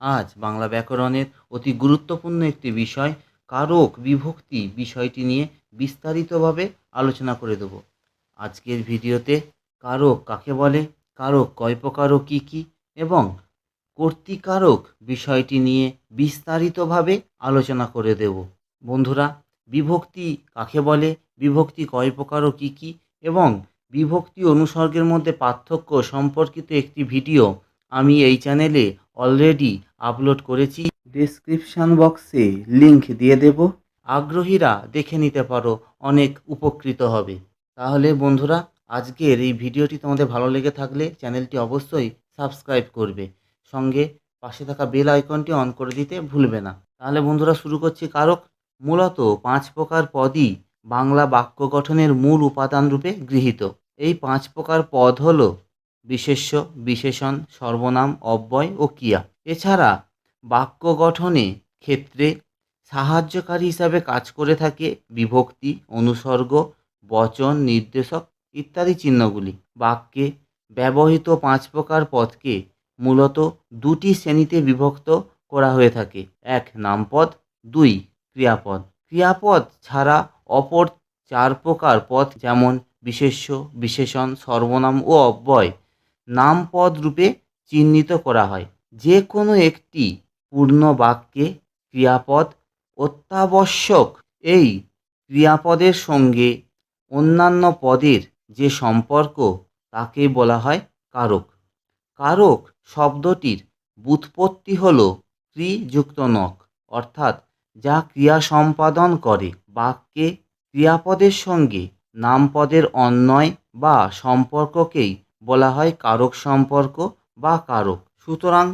আজ বাংলা ব্যাকরণের অতি গুরুত্বপূর্ণ একটি বিষয়, কারক বিভক্তি বিষয়টি নিয়ে বিস্তারিতভাবে আলোচনা করে দেব। আজকের ভিডিওতে কারক কাকে বলে, কারক কয় প্রকার কী কী, এবং কর্তৃকারক বিষয়টি নিয়ে বিস্তারিতভাবে আলোচনা করে দেব। বন্ধুরা, বিভক্তি কাকে বলে, বিভক্তি কয় প্রকার কী কী, এবং বিভক্তি অনুসর্গের মধ্যে পার্থক্য সম্পর্কিত একটি ভিডিও আমি এই চ্যানেলে অলরেডি আপলোড করেছি। ডেসক্রিপশান বক্সে লিংক দিয়ে দেব। আগ্রহীরা দেখে নিতে পারো অনেক উপকৃত হবে। তাহলে বন্ধুরা আজকের এই ভিডিওটি তোমাদের ভালো লেগে থাকলে চ্যানেলটি অবশ্যই সাবস্ক্রাইব করবে। সঙ্গে পাশে থাকা বেল আইকনটি অন করে দিতে ভুলবে না। তাহলে বন্ধুরা শুরু করছি কারক। মূলত পাঁচ প্রকার পদই বাংলা বাক্য গঠনের মূল উপাদান রূপে গৃহীত। এই পাঁচ প্রকার পদ হল বিশেষ্য, বিশেষণ, সর্বনাম, অব্যয় ও ক্রিয়া। এছাড়া বাক্য গঠনে ক্ষেত্রে সাহায্যকারী হিসাবে কাজ করে থাকে বিভক্তি, অনুসর্গ, বচন, নির্দেশক ইত্যাদি চিহ্নগুলি। বাক্যে ব্যবহৃত পাঁচ প্রকার পদকে মূলত দুটি শ্রেণীতে বিভক্ত করা হয়ে থাকে। এক, নামপদ, দুই, ক্রিয়াপদ। ক্রিয়াপদ ছাড়া অপর চার প্রকার পদ যেমন বিশেষ্য, বিশেষণ, সর্বনাম ও অব্যয় নামপদ রূপে চিহ্নিত করা হয়। যে কোনো একটি পূর্ণ বাক্যে ক্রিয়াপদ অত্যাবশ্যক। এই ক্রিয়াপদের সঙ্গে অন্যান্য পদের যে সম্পর্ক, তাকে বলা হয় কারক। কারক শব্দটির ব্যুৎপত্তি হল ক্রিযুক্ত নক অর্থাৎ যা ক্রিয়া সম্পাদন করে। বাক্যে ক্রিয়াপদের সঙ্গে নামপদের অন্যয় বা সম্পর্ককেই বলা হয় কারক সম্পর্ক বা কারক। সুতরাং,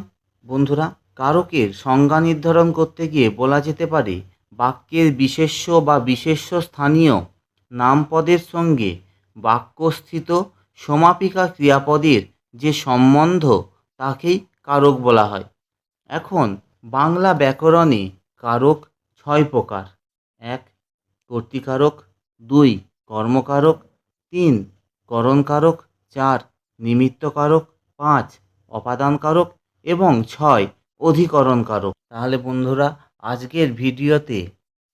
বন্ধুরা, কারকের সংজ্ঞা নির্ধারণ করতে গিয়ে বলা যেতে পারে, বাক্যের বিশেষ্য বা বিশেষ্য স্থানীয় নামপদের সঙ্গে বাক্যস্থিত সমাপিকা ক্রিয়াপদের যে সম্বন্ধ, তাকেই কারক বলা হয়। এখন, বাংলা ব্যাকরণে কারক ছয় প্রকার। এক, কর্তৃকারক, দুই, কর্মকারক, তিন, করণকারক, চার নিমিত্তকারক, পাঁচ, অপাদানকারক এবং ছয়, অধিকরণকারক। তাহলে বন্ধুরা, আজকের ভিডিওতে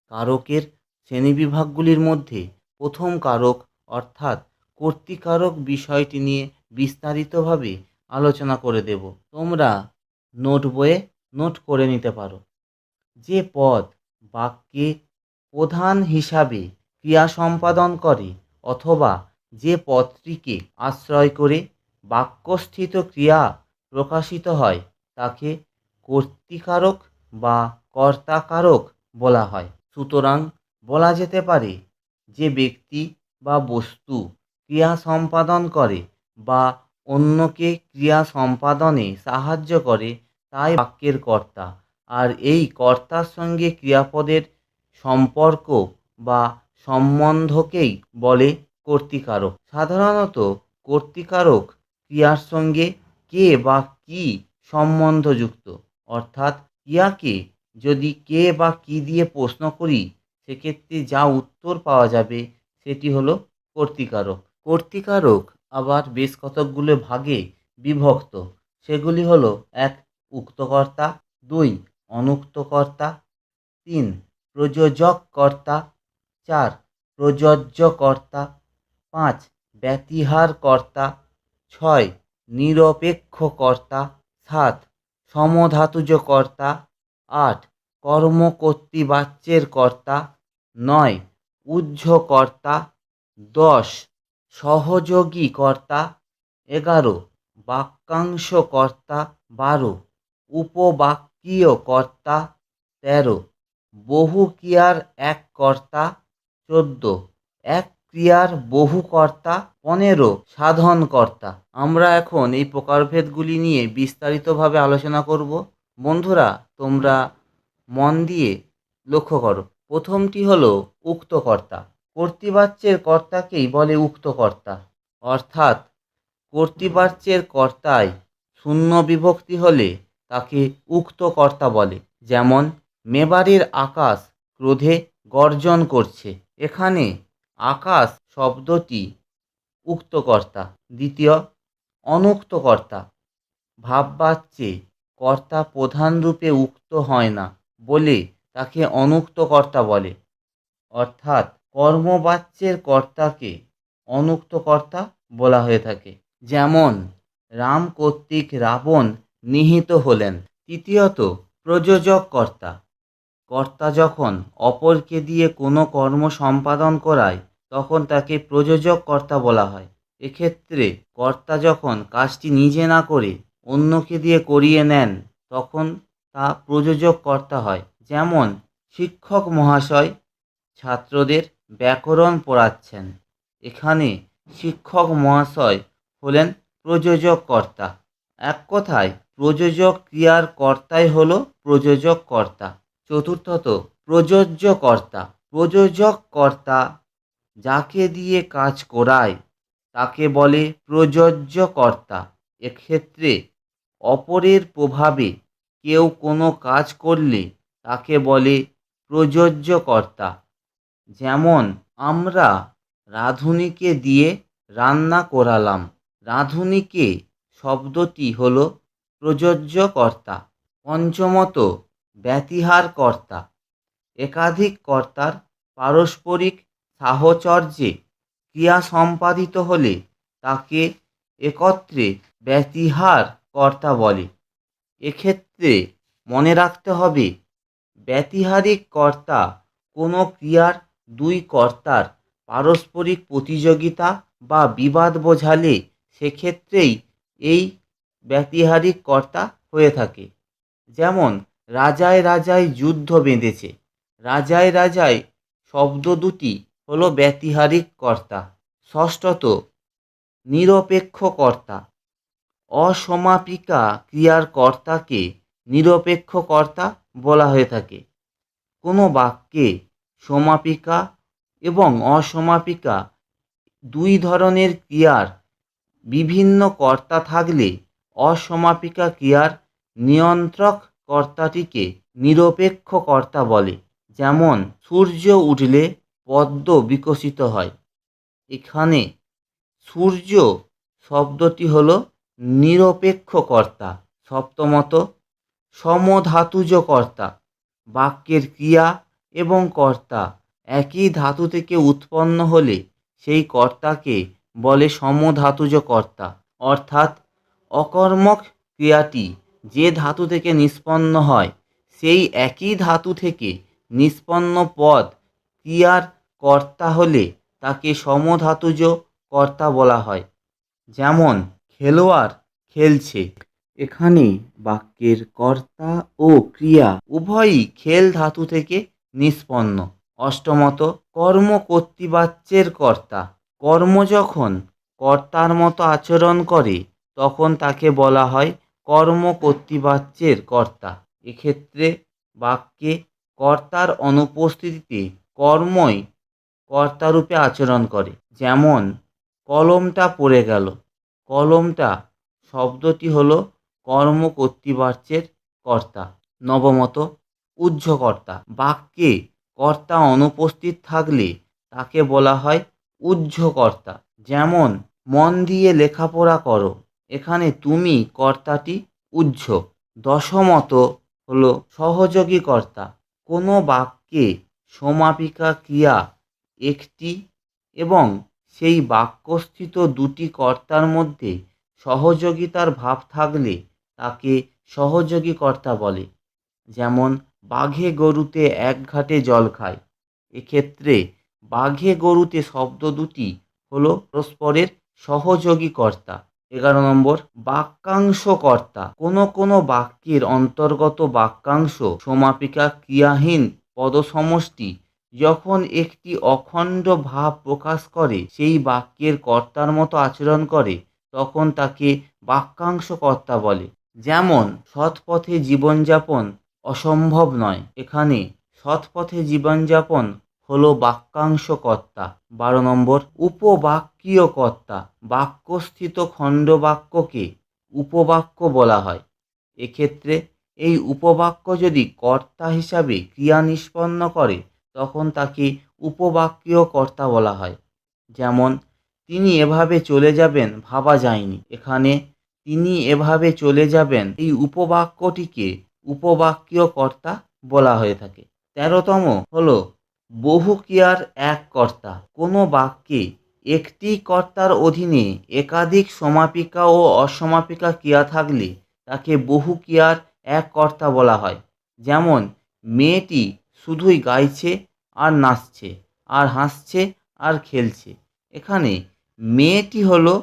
কারকের শ্রেণীবিভাগগুলির মধ্যে প্রথম কারক অর্থাৎ কর্তৃকারক বিষয়টি নিয়ে বিস্তারিতভাবে আলোচনা করে দেব। তোমরা নোট বইয়ে নোট করে নিতে পারো। যে পদ বাক্যে প্রধান হিসাবে ক্রিয়া সম্পাদন করে অথবা যে পদটিকে আশ্রয় করে বাক্যস্থিত ক্রিয়া প্রকাশিত হয়, তাকে কর্তৃকারক বা কর্তাকারক বলা হয়। সুতরাং বলা যেতে পারে যে ব্যক্তি বা বস্তু ক্রিয়া সম্পাদন করে বা অন্যকে ক্রিয়া সম্পাদনে সাহায্য করে, তাই বাক্যের কর্তা। আর এই কর্তার সঙ্গে ক্রিয়াপদের সম্পর্ক বা সম্বন্ধকেই বলে কর্তৃকারক। সাধারণত কর্তৃকারক ক্রিয়ার সঙ্গে কে বা কী সম্বন্ধযুক্ত। অর্থাৎ ক্রিয়াকে যদি কে বা কী দিয়ে প্রশ্ন করি, সেক্ষেত্রে যা উত্তর পাওয়া যাবে সেটি হলো কর্তৃকারক। কর্তিকারক আবার বেশ কতকগুলো ভাগে বিভক্ত। সেগুলি হলো এক, উক্তকর্তা, দুই, অনুক্তকর্তা, তিন, প্রযোজককর্তা, চার, প্রযোজ্যকর্তা পাঁচ, ব্যতিহারকর্তা। ছয়, নিরপেক্ষকর্তা। সাত, সমধাতুজকর্তা। আট কর্মকর্তৃবাচ্যের কর্তা নয় উহ্যকর্তা দশ সহযোগী কর্তা এগারো, বাক্যাংশকর্তা। বারো উপবাক্যীয় কর্তা তেরো বহু ক্রিয়ার এক কর্তা চোদ্দ, এক ক্রিয়ার বহু কর্তা পনেরো সাধন কর্তা আমরা এখন এই প্রকারভেদগুলি নিয়ে বিস্তারিতভাবে আলোচনা করব। বন্ধুরা, তোমরা মন দিয়ে লক্ষ্য করো। প্রথমটি হলো উক্তকর্তা। কর্তৃবাচ্যের কর্তাকেই বলে উক্তকর্তা। অর্থাৎ, কর্তৃবাচ্যের কর্তায় শূন্য বিভক্তি হলে তাকে উক্তকর্তা বলে। যেমন মেবারের আকাশ ক্রোধে গর্জন করছে। এখানে আকাশ শব্দটি উক্তকর্তা, দ্বিতীয় অনুক্তকর্তা। ভাববাচ্যে কর্তা প্রধান রূপে উক্ত হয় না বলে তাকে অনুক্তকর্তা বলে। অর্থাৎ কর্মবাচ্যের কর্তাকে অনুক্তকর্তা বলা হয়ে থাকে। যেমন, রাম কর্তৃক রাবণ নিহিত হলেন, তৃতীয়ত প্রযোজক কর্তা। কর্তা যখন অপরকে দিয়ে কোনো কর্ম সম্পাদন করায় তখন তাকে প্রযোজক কর্তা বলা হয়। এক্ষেত্রে কর্তা যখন কাজটি নিজে না করে অন্যকে দিয়ে করিয়ে নেন, তখন তা প্রযোজক কর্তা হয়। যেমন, শিক্ষক মহাশয় ছাত্রদের ব্যাকরণ পড়াচ্ছেন। এখানে শিক্ষক মহাশয় হলেন প্রযোজক কর্তা এক কথায়, প্রযোজক ক্রিয়ার কর্তাই হলো প্রযোজক কর্তা চতুর্থত প্রযোজ্য কর্তা প্রযোজক কর্তা যাকে দিয়ে কাজ করায়, তাকে বলে প্রযোজ্য কর্তা এক্ষেত্রে অপরের প্রভাবে কেউ কোনো কাজ করলে তাকে বলে প্রযোজ্য কর্তা যেমন আমরা রাঁধুনিকে দিয়ে রান্না করালাম। রাঁধুনিকে শব্দটি হল প্রযোজ্য কর্তা পঞ্চমত ব্যতিহার কর্তা একাধিক কর্তার পারস্পরিক সাহচর্যে ক্রিয়া সম্পাদিত হলে তাকে একত্রে ব্যতিহার কর্তা বলে। এক্ষেত্রে মনে রাখতে হবে, ব্যতিহারিক কর্তা কোনো ক্রিয়ার দুই কর্তার পারস্পরিক প্রতিযোগিতা বা বিবাদ বোঝালে সেক্ষেত্রেই এই ব্যতিহারিক কর্তা হয়ে থাকে। যেমন, রাজায় রাজায় যুদ্ধ বেঁধেছে। রাজায় রাজায় শব্দ দুটি হলো ব্যতিহারিক কর্তা, ষষ্ঠত নিরপেক্ষ কর্তা। অসমাপিকা ক্রিয়ার কর্তাকে নিরপেক্ষ কর্তা বলা হয়ে থাকে। কোনো বাক্যে সমাপিকা এবং অসমাপিকা দুই ধরনের ক্রিয়ার বিভিন্ন কর্তা থাকলে অসমাপিকা ক্রিয়ার নিয়ন্ত্রক কর্তাটিকে নিরপেক্ষ কর্তা বলে। যেমন, সূর্য উঠলে পদ্ম বিকশিত হয়। এখানে সূর্য শব্দটি হল নিরপেক্ষ কর্তা সপ্তমত সমধাতুজ কর্তা বাক্যের ক্রিয়া এবং কর্তা। একই ধাতু থেকে উৎপন্ন হলে সেই কর্তাকে বলে সমধাতুজ কর্তা অর্থাৎ অকর্মক ক্রিয়াটি যে ধাতু থেকে নিষ্পন্ন হয়, সেই একই ধাতু থেকে নিষ্পন্ন পদ ক্রিয়ার কর্তা হলে তাকে সমধাতুজ কর্তা বলা হয়। যেমন, খেলোয়াড় খেলছে। এখানে বাক্যের কর্তা ও ক্রিয়া উভয়ই খেল ধাতু থেকে নিষ্পন্ন। অষ্টমত, কর্ম কর্তৃবাচ্যের কর্তা। কর্ম যখন কর্তার মতো আচরণ করে, তখন তাকে বলা হয় কর্ম কর্তৃবাচ্যের কর্তা। এক্ষেত্রে বাক্যে কর্তার অনুপস্থিতিতে কর্মই কর্তারূপে আচরণ করে। যেমন, কলমটা পড়ে গেল। কলমটা শব্দটি হলো কর্ম কর্তৃবাচ্যের কর্তা, নবমত উহ্যকর্তা বাক্যে কর্তা অনুপস্থিত থাকলে তাকে বলা হয় উহ্যকর্তা যেমন, মন দিয়ে লেখাপড়া করো। এখানে তুমি কর্তাটি উহ্য দশমত হলো সহযোগী কর্তা। কোনো বাক্যে সমাপিকা ক্রিয়া একটি এবং সেই বাক্যস্থিত দুটি কর্তার মধ্যে সহযোগিতার ভাব থাকলে তাকে সহযোগী কর্তা বলে। যেমন, বাঘে গরুতে এক ঘাটে জল খায়। এক্ষেত্রে বাঘে গরুতে শব্দ দুটি হল পরস্পরের সহযোগী কর্তা এগারো নম্বর, বাক্যাংশ কর্তা। কোনো কোনো বাক্যের অন্তর্গত বাক্যাংশ সমাপিকা ক্রিয়াহীন পদসমষ্টি যখন একটি অখণ্ড ভাব প্রকাশ করে, সেই বাক্যের কর্তার মতো আচরণ করে, তখন তাকে বাক্যাংশ কর্তা বলে। যেমন সৎ পথে জীবনযাপন অসম্ভব নয়। এখানে সৎ পথে জীবনযাপন হলো বাক্যাংশ কর্তা বারো নম্বর উপবাক্যীয় কর্তা বাক্যস্থিত খণ্ডবাক্যকে উপবাক্য বলা হয়। এক্ষেত্রে, এই উপবাক্য যদি কর্তা হিসাবে ক্রিয়া নিষ্পন্ন করে তখন তাকে উপবাক্যীয় কর্তা বলা হয়। যেমন, তিনি এভাবে চলে যাবেন ভাবা যায়নি। এখানে, তিনি এভাবে চলে যাবেন এই উপবাক্যটিকে উপবাক্যীয় কর্তা বলা হয়ে থাকে। তেরোতম হল বহু ক্রিয়ার এক কর্তা। কোনো বাক্যে একটি কর্তার অধীনে একাধিক সমাপিকা ও অসমাপিকা ক্রিয়া থাকলে তাকে বহু ক্রিয়ার এক কর্তা বলা হয়। যেমন, মেয়েটি শুধুই গাইছে আর নাচছে, আর হাসছে, আর খেলছে। এখানে মেয়েটি হলো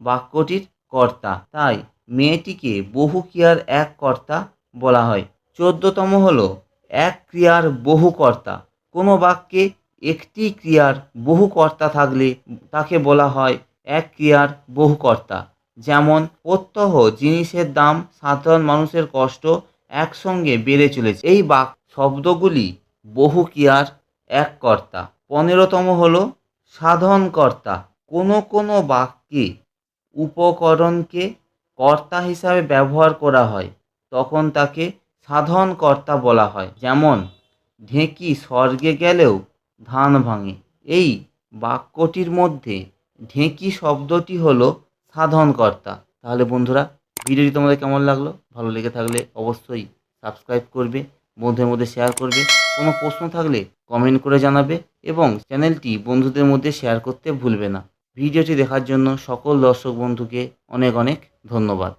বাক্যটির কর্তা। তাই মেয়েটিকে বহু ক্রিয়ার এক কর্তা বলা হয়। চোদ্দতম হলো এক ক্রিয়ার বহু কর্তা। কোনো বাক্যে একটি ক্রিয়ার বহু কর্তা থাকলে তাকে বলা হয় এক ক্রিয়ার বহু কর্তা। যেমন, প্রত্যহ জিনিসের দাম সাধারণ মানুষের কষ্ট একসঙ্গে বেড়ে চলেছে। এই বাক শব্দগুলি বহু ক্রিয়ার এক কর্তা। পনেরোতম হলো সাধন কর্তা। কোনো কোনো বাক্যে উপকরণকে কর্তা হিসাবে ব্যবহার করা হয়, তখন তাকে সাধন কর্তা বলা হয়। যেমন, ঢেঁকি স্বর্গে গেলেও ধান ভাঙে। এই বাক্যটির মধ্যে ঢেঁকি শব্দটি হলো সাধনকর্তা তাহলে বন্ধুরা, ভিডিওটি তোমাদের কেমন লাগল? ভালো লেগে থাকলে অবশ্যই সাবস্ক্রাইব করবে বন্ধুদের মধ্যে শেয়ার করবে। কোনো প্রশ্ন থাকলে কমেন্ট করে জানাবে এবং চ্যানেলটি বন্ধুদের মধ্যে শেয়ার করতে ভুলবে না। ভিডিওটি দেখার জন্য সকল দর্শক বন্ধুকে অনেক অনেক ধন্যবাদ।